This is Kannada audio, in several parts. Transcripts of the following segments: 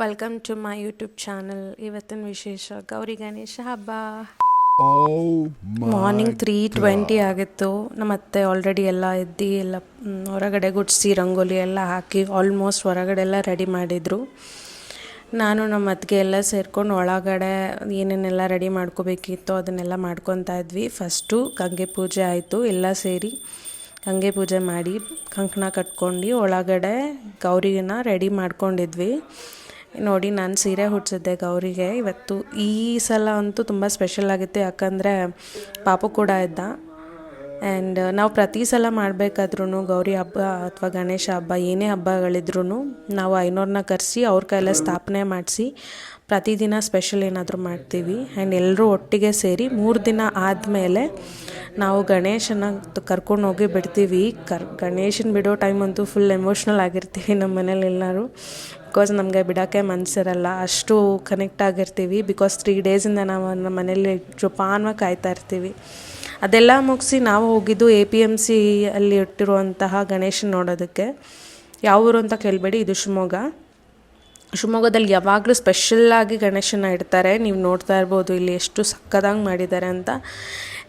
Welcome to my YouTube channel ಇವತ್ತಿನ ವಿಶೇಷ ಗೌರಿ ಗಣೇಶ ಹಬ್ಬ ಮಾರ್ನಿಂಗ್ ತ್ರೀ ಟ್ವೆಂಟಿ ಆಗಿತ್ತು. ನಮ್ಮ ಅತ್ತೆ ಆಲ್ರೆಡಿ ಎಲ್ಲ ಎದ್ದು ಎಲ್ಲ ಹೊರಗಡೆ ಗುಡಿಸಿ ರಂಗೋಲಿ ಎಲ್ಲ ಹಾಕಿ ಆಲ್ಮೋಸ್ಟ್ ಹೊರಗಡೆ ಎಲ್ಲ ರೆಡಿ ಮಾಡಿದರು. ನಾನು ನಮ್ಮ ಅತ್ತಿಗೆ ಎಲ್ಲ ಸೇರ್ಕೊಂಡು ಒಳಗಡೆ ಏನೇನೆಲ್ಲ ರೆಡಿ ಮಾಡ್ಕೋಬೇಕಿತ್ತು ಅದನ್ನೆಲ್ಲ ಮಾಡ್ಕೊತಾ ಇದ್ವಿ. ಫಸ್ಟು ಗಂಗೆ ಪೂಜೆ ಆಯಿತು ಎಲ್ಲ ಸೇರಿ ಗಂಗೆ ಪೂಜೆ ಮಾಡಿ ಕಂಕಣ ಕಟ್ಕೊಂಡು ಒಳಗಡೆ ಗೌರಿನ ರೆಡಿ ಮಾಡ್ಕೊಂಡಿದ್ವಿ. ನೋಡಿ, ನಾನು ಸೀರೆ ಹುಡ್ಸಿದ್ದೆ ಗೌರಿಗೆ. ಇವತ್ತು ಈ ಸಲ ಅಂತೂ ತುಂಬ ಸ್ಪೆಷಲ್ ಆಗಿತ್ತು, ಯಾಕಂದರೆ ಪಾಪು ಕೂಡ ಇದ್ದ. ಆ್ಯಂಡ್ ನಾವು ಪ್ರತಿ ಸಲ ಮಾಡಬೇಕಾದ್ರೂ ಗೌರಿ ಹಬ್ಬ ಅಥವಾ ಗಣೇಶ ಹಬ್ಬ, ಏನೇ ಹಬ್ಬಗಳಿದ್ರೂ ನಾವು ಐನೂರನ್ನ ಕರೆಸಿ ಅವ್ರ ಕೈಲೇ ಸ್ಥಾಪನೆ ಮಾಡಿಸಿ ಪ್ರತಿದಿನ ಸ್ಪೆಷಲ್ ಏನಾದರೂ ಮಾಡ್ತೀವಿ. ಆ್ಯಂಡ್ ಎಲ್ಲರೂ ಒಟ್ಟಿಗೆ ಸೇರಿ ಮೂರು ದಿನ ಆದಮೇಲೆ ನಾವು ಗಣೇಶನ ಕರ್ಕೊಂಡು ಹೋಗಿ ಬಿಡ್ತೀವಿ. ಕರ್, ಗಣೇಶನ ಬಿಡೋ ಟೈಮ್ ಅಂತೂ ಫುಲ್ ಎಮೋಷ್ನಲ್ ಆಗಿರ್ತೀವಿ ನಮ್ಮ ಮನೇಲಿ ಎಲ್ಲರೂ. ಬಿಕಾಸ್ ನಮಗೆ ಬಿಡೋಕ್ಕೆ ಮನಸ್ಸಿರಲ್ಲ ಅಷ್ಟು ಕನೆಕ್ಟ್ ಆಗಿರ್ತೀವಿ. ಬಿಕಾಸ್ ತ್ರೀ ಡೇಸಿಂದ ನಾವು ನಮ್ಮ ಮನೇಲಿ ಜೋಪಾನವಾಗಿ ಕಾಯ್ತಾ ಇರ್ತೀವಿ. ಅದೆಲ್ಲ ಮುಗಿಸಿ ನಾವು ಹೋಗಿದ್ದು ಎ ಪಿ ಎಂ ಸಿ ಅಲ್ಲಿ ಇಟ್ಟಿರುವಂತಹ ಗಣೇಶನ ನೋಡೋದಕ್ಕೆ. ಯಾವ ಊರು ಅಂತ ಕೇಳಬೇಡಿ, ಇದು ಶಿವಮೊಗ್ಗ. ಶಿವಮೊಗ್ಗದಲ್ಲಿ ಯಾವಾಗಲೂ ಸ್ಪೆಷಲ್ಲಾಗಿ ಗಣೇಶನ ಇಡ್ತಾರೆ. ನೀವು ನೋಡ್ತಾ ಇರ್ಬೋದು, ಇಲ್ಲಿ ಎಷ್ಟು ಸಕ್ಕದಾಗಿ ಮಾಡಿದ್ದಾರೆ ಅಂತ.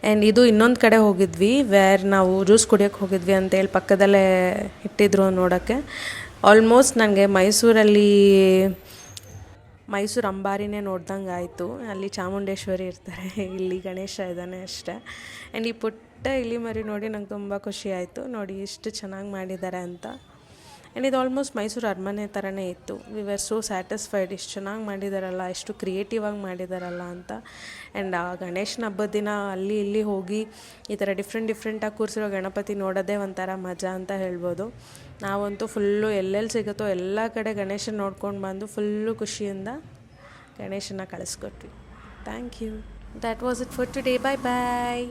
ಆ್ಯಂಡ್ ಇದು ಇನ್ನೊಂದು ಕಡೆ ಹೋಗಿದ್ವಿ ವೇರ್ ನಾವು ಜ್ಯೂಸ್ ಕುಡಿಯೋಕ್ಕೆ ಹೋಗಿದ್ವಿ ಅಂತೇಳಿ ಪಕ್ಕದಲ್ಲೇ ಇಟ್ಟಿದ್ರು ನೋಡೋಕ್ಕೆ. ಆಲ್ಮೋಸ್ಟ್ ನನಗೆ ಮೈಸೂರಲ್ಲಿ ಮೈಸೂರು ಅಂಬಾರಿನೇ ನೋಡ್ದಂಗೆ ಆಯಿತು. ಅಲ್ಲಿ ಚಾಮುಂಡೇಶ್ವರಿ ಇರ್ತಾರೆ. ಇಲ್ಲಿ ಗಣೇಶ ಇದ್ದಾನೆ ಅಷ್ಟೇ. ಆ್ಯಂಡ್ ಈ ಪುಟ್ಟ ಇಲಿ ಮರಿ ನೋಡಿ ನಂಗೆ ತುಂಬ ಖುಷಿ ಆಯಿತು. ನೋಡಿ ಇಷ್ಟು ಚೆನ್ನಾಗಿ ಮಾಡಿದ್ದಾರೆ ಅಂತ. ಆ್ಯಂಡ್ ಇದು ಆಲ್ಮೋಸ್ಟ್ ಮೈಸೂರು ಅರಮನೆ ಥರನೇ ಇತ್ತು. ವಿ ವರ್ ಸೋ ಸ್ಯಾಟಿಸ್ಫೈಡ್ ಇಷ್ಟು ಚೆನ್ನಾಗಿ ಮಾಡಿದಾರಲ್ಲ ಎಷ್ಟು ಕ್ರಿಯೇಟಿವ್ ಆಗಿ ಮಾಡಿದಾರಲ್ಲ ಅಂತ. ಆ್ಯಂಡ್ ಆ, ಗಣೇಶನ ಹಬ್ಬದ ದಿನ ಅಲ್ಲಿ ಇಲ್ಲಿ ಹೋಗಿ ಈ ಥರ ಡಿಫ್ರೆಂಟ್ ಡಿಫ್ರೆಂಟಾಗಿ ಕೂರಿಸಿರೋ ಗಣಪತಿ ನೋಡೋದೇ ಒಂಥರ ಮಜಾ ಅಂತ ಹೇಳ್ಬೋದು. ನಾವಂತೂ ಫುಲ್ಲು ಎಲ್ಲೆಲ್ಲಿ ಸಿಗುತ್ತೋ ಎಲ್ಲ ಕಡೆ ಗಣೇಶನ ನೋಡ್ಕೊಂಡು ಬಂದು ಫುಲ್ಲು ಖುಷಿಯಿಂದ ಗಣೇಶನ ಕಳಿಸ್ಕೊಟ್ವಿ. Thank you that was it for today bye bye